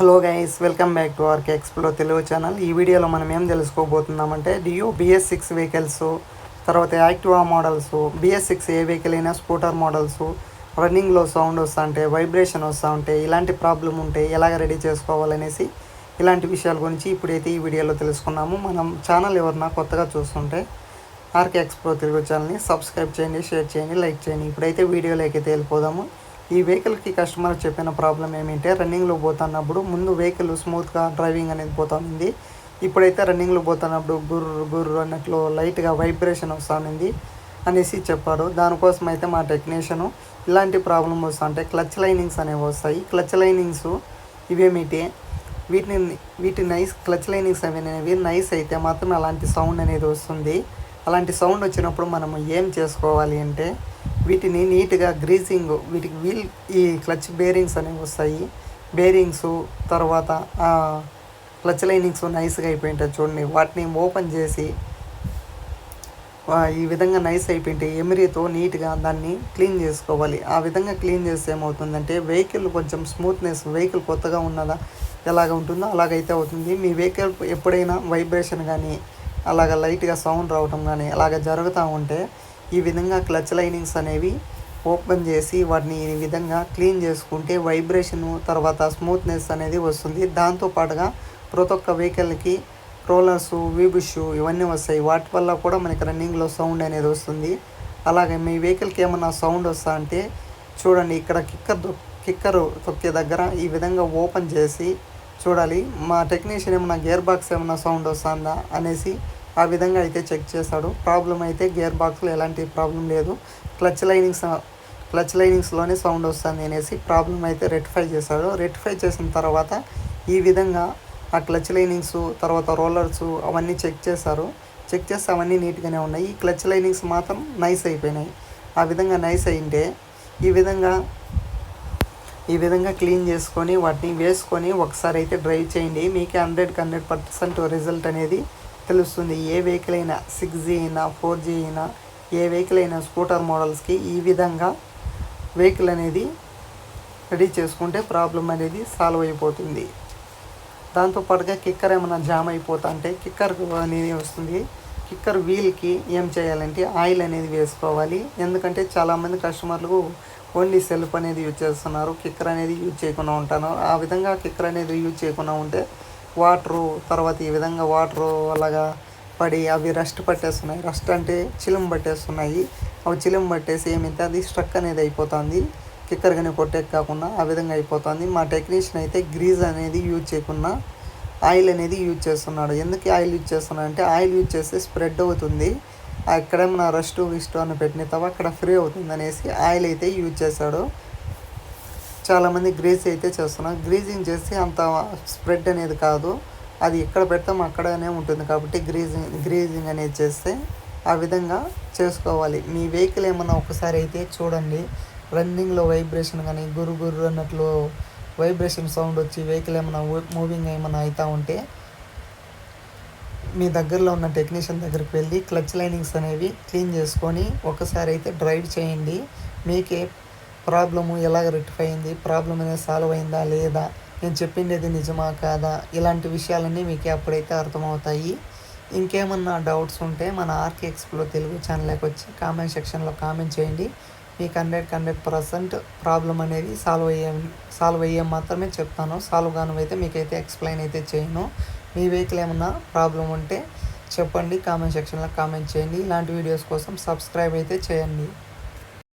Hello guys welcome back to RK ఎక్స్ప్లో Telugu channel ఈ వీడియోలో మనం ఏం తెలుసుకోబోతున్నామంటే డియో బిఎస్ సిక్స్ వెహికల్స్ తర్వాత యాక్టివా మోడల్స్ బిఎస్ సిక్స్ ఏ వెహికల్ అయినా స్కూటర్ మోడల్స్ రన్నింగ్లో సౌండ్ వస్తూ ఉంటే వైబ్రేషన్ వస్తూ ఉంటే ఇలాంటి ప్రాబ్లం ఉంటే ఎలాగ రెడీ చేసుకోవాలనేసి ఇలాంటి విషయాల గురించి ఇప్పుడైతే ఈ వీడియోలో తెలుసుకున్నాము. మనం ఛానల్ ఎవరన్నా కొత్తగా చూస్తుంటే ఆర్కే ఎక్స్ప్లో తెలుగు ఛానల్ని సబ్స్క్రైబ్ చేయండి షేర్ చేయండి లైక్ చేయండి. ఇప్పుడైతే వీడియోలోకి అయితే వెళ్ళిపోదాము. ఈ వెహికల్కి కస్టమర్ చెప్పిన ప్రాబ్లం ఏమంటే రన్నింగ్లో పోతున్నప్పుడు ముందు వెహికల్ స్మూత్గా డ్రైవింగ్ అనేది పోతుంది ఇప్పుడైతే రన్నింగ్లో పోతున్నప్పుడు గుర్రు గుర్రు అన్నట్లు లైట్గా వైబ్రేషన్ వస్తుంది అనేసి చెప్పారు. దానికోసం అయితే మా టెక్నీషియను ఇలాంటి ప్రాబ్లం వస్తుంటే క్లచ్ లైనింగ్స్ అనేవి వస్తాయి. క్లచ్ లైనింగ్స్ ఇవేమిటి? వీటిని వీటి నైస్ క్లచ్ లైనింగ్స్ అనేవి నైస్ అయితే మాత్రం అలాంటి సౌండ్ అనేది వస్తుంది. అలాంటి సౌండ్ వచ్చినప్పుడు మనం ఏం చేసుకోవాలి అంటే వీటిని నీట్గా గ్రీజింగ్ వీటికి వీల్ ఈ క్లచ్ బేరింగ్స్ అనేవి వస్తాయి. బేరింగ్స్ తర్వాత క్లచ్ లైనింగ్స్ నైస్గా అయిపోయి ఉంటాయి చూడండి. వాటిని ఓపెన్ చేసి ఈ విధంగా నైస్ అయిపోయింటే ఎమిరితో నీట్గా దాన్ని క్లీన్ చేసుకోవాలి. ఆ విధంగా క్లీన్ చేస్తే ఏమవుతుందంటే వెహికల్ కొంచెం స్మూత్నెస్ వెహికల్ కొత్తగా ఉన్నదా ఎలాగ ఉంటుందో అలాగైతే అవుతుంది. మీ వెహికల్ ఎప్పుడైనా వైబ్రేషన్ కానీ అలాగ లైట్గా సౌండ్ రావటం కానీ అలాగ జరుగుతూ ఉంటే ఈ విధంగా క్లచ్ లైనింగ్స్ అనేవి ఓపెన్ చేసి వాటిని ఈ విధంగా క్లీన్ చేసుకుంటే వైబ్రేషన్ తర్వాత స్మూత్నెస్ అనేది వస్తుంది. దాంతో పాటుగా ప్రతి ఒక్క వెహికల్కి రోలర్స్ వీబుషు ఇవన్నీ వస్తాయి. వాటి వల్ల కూడా మనకి రన్నింగ్లో సౌండ్ అనేది వస్తుంది. అలాగే మీ వెహికల్కి ఏమన్నా సౌండ్ వస్తా అంటే చూడండి ఇక్కడ కిక్కర్ కిక్కర్ తొక్కే దగ్గర ఈ విధంగా ఓపెన్ చేసి చూడాలి. మా టెక్నీషియన్ ఏమన్నా గేర్ బాక్స్ ఏమన్నా సౌండ్ వస్తుందా అనేసి ఆ విధంగా అయితే చెక్ చేశాడు ప్రాబ్లం అయితే గేర్ బాక్స్లో ఎలాంటి ప్రాబ్లం లేదు. క్లచ్ లైనింగ్స్ క్లచ్ లైనింగ్స్లోనే సౌండ్ వస్తుంది అనేసి ప్రాబ్లం అయితే రెక్టిఫై చేశాడు రెక్టిఫై చేసిన తర్వాత ఈ విధంగా ఆ క్లచ్ లైనింగ్స్ తర్వాత రోలర్స్ అవన్నీ చెక్ చేశారు చెక్ చేస్తే అవన్నీ నీట్గానే ఉన్నాయి. ఈ క్లచ్ లైనింగ్స్ మాత్రం నైస్ అయిపోయినాయి. ఆ విధంగా నైస్ అయింటే ఈ విధంగా ఈ విధంగా క్లీన్ చేసుకొని వాటిని వేసుకొని ఒకసారి అయితే డ్రైవ్ చేయండి. మీకు హండ్రెడ్కి హండ్రెడ్ పర్సెంట్ రిజల్ట్ అనేది తెలుస్తుంది ఏ వెహికల్ అయినా సిక్స్ జీ అయినా ఫోర్ జీ అయినా ఏ వెహికల్ అయినా స్కూటర్ మోడల్స్కి ఈ విధంగా వెహికల్ అనేది రెడీ చేసుకుంటే ప్రాబ్లం అనేది సాల్వ్ అయిపోతుంది. దాంతోపాటుగా కిక్కర్ ఏమైనా జామ్ అయిపోతా అంటే కిక్కర్ అనేది వస్తుంది. కిక్కర్ వీల్కి ఏం చేయాలంటే ఆయిల్ అనేది వేసుకోవాలి. ఎందుకంటే చాలామంది కస్టమర్లు ఓన్లీ సెల్ఫ్ అనేది యూజ్ చేస్తున్నారు. కిక్కర్ అనేది యూజ్ చేయకుండా ఉంటాను. ఆ విధంగా కిక్కర్ అనేది యూజ్ చేయకుండా ఉంటే వాటరు తర్వాత ఈ విధంగా వాటరు అలాగా పడి అవి రస్ట్ పట్టేస్తున్నాయి. రస్ట్ అంటే చిలుము పట్టేస్తున్నాయి. అవి చిలుము పట్టేసి ఏమైతే అది స్ట్రక్ అనేది అయిపోతుంది. కిక్కర్ కానీ కొట్టే కాకుండా ఆ విధంగా అయిపోతుంది. మా టెక్నీషియన్ అయితే గ్రీజ్ అనేది యూజ్ చేయకుండా ఆయిల్ అనేది యూజ్ చేస్తున్నాడు. ఎందుకు ఆయిల్ యూజ్ చేస్తున్నాడు అంటే ఆయిల్ యూజ్ చేస్తే స్ప్రెడ్ అవుతుంది. ఎక్కడేమన్నా రస్ట్ విస్ట్ అని పెట్టిన తర్వాత అక్కడ ఫ్రీ అవుతుంది అనేసి ఆయిల్ అయితే యూజ్ చేశాడు. చాలామంది గ్రీజ్ అయితే చేస్తున్నారు. గ్రీజింగ్ చేస్తే అంత స్ప్రెడ్ అనేది కాదు. అది ఎక్కడ పెడతాం అక్కడనే ఉంటుంది కాబట్టి గ్రీజింగ్ గ్రీజింగ్ అనేది చేస్తే ఆ విధంగా చేసుకోవాలి. మీ వెహికల్ ఏమన్నా ఒకసారి అయితే చూడండి. రన్నింగ్లో వైబ్రేషన్ కానీ గురు గురు అన్నట్లు వైబ్రేషన్ సౌండ్ వచ్చి వెహికల్ ఏమైనా మూవింగ్ ఏమైనా అవుతూ ఉంటే మీ దగ్గరలో ఉన్న టెక్నీషియన్ దగ్గరికి వెళ్ళి క్లచ్ లైనింగ్స్ అనేవి క్లీన్ చేసుకొని ఒకసారి అయితే డ్రైవ్ చేయండి. మీకే ప్రాబ్లము ఎలాగ రెక్టిఫై అయింది? ప్రాబ్లం అనేది సాల్వ్ అయిందా? లేదా? నేను చెప్పిండేది నిజమా? కాదా? ఇలాంటి విషయాలన్నీ మీకు అప్పుడైతే అర్థమవుతాయి. ఇంకేమన్నా డౌట్స్ ఉంటే మన ఆర్కే ఎక్స్ప్లో తెలుగు ఛానల్కి వచ్చి కామెంట్ సెక్షన్లో కామెంట్ చేయండి. మీకు హండ్రెడ్ హండ్రెడ్ పర్సెంట్ ప్రాబ్లం అనేది సాల్వ్ అయ్యే సాల్వ్ అయ్యే మాత్రమే చెప్తాను. సాల్వ్ కానివైతే మీకైతే ఎక్స్ప్లెయిన్ అయితే చేయను. మీ వెహికల్ ఏమన్నా ప్రాబ్లం ఉంటే చెప్పండి. కామెంట్ సెక్షన్లో కామెంట్ చేయండి. ఇలాంటి వీడియోస్ కోసం సబ్స్క్రైబ్ అయితే చేయండి.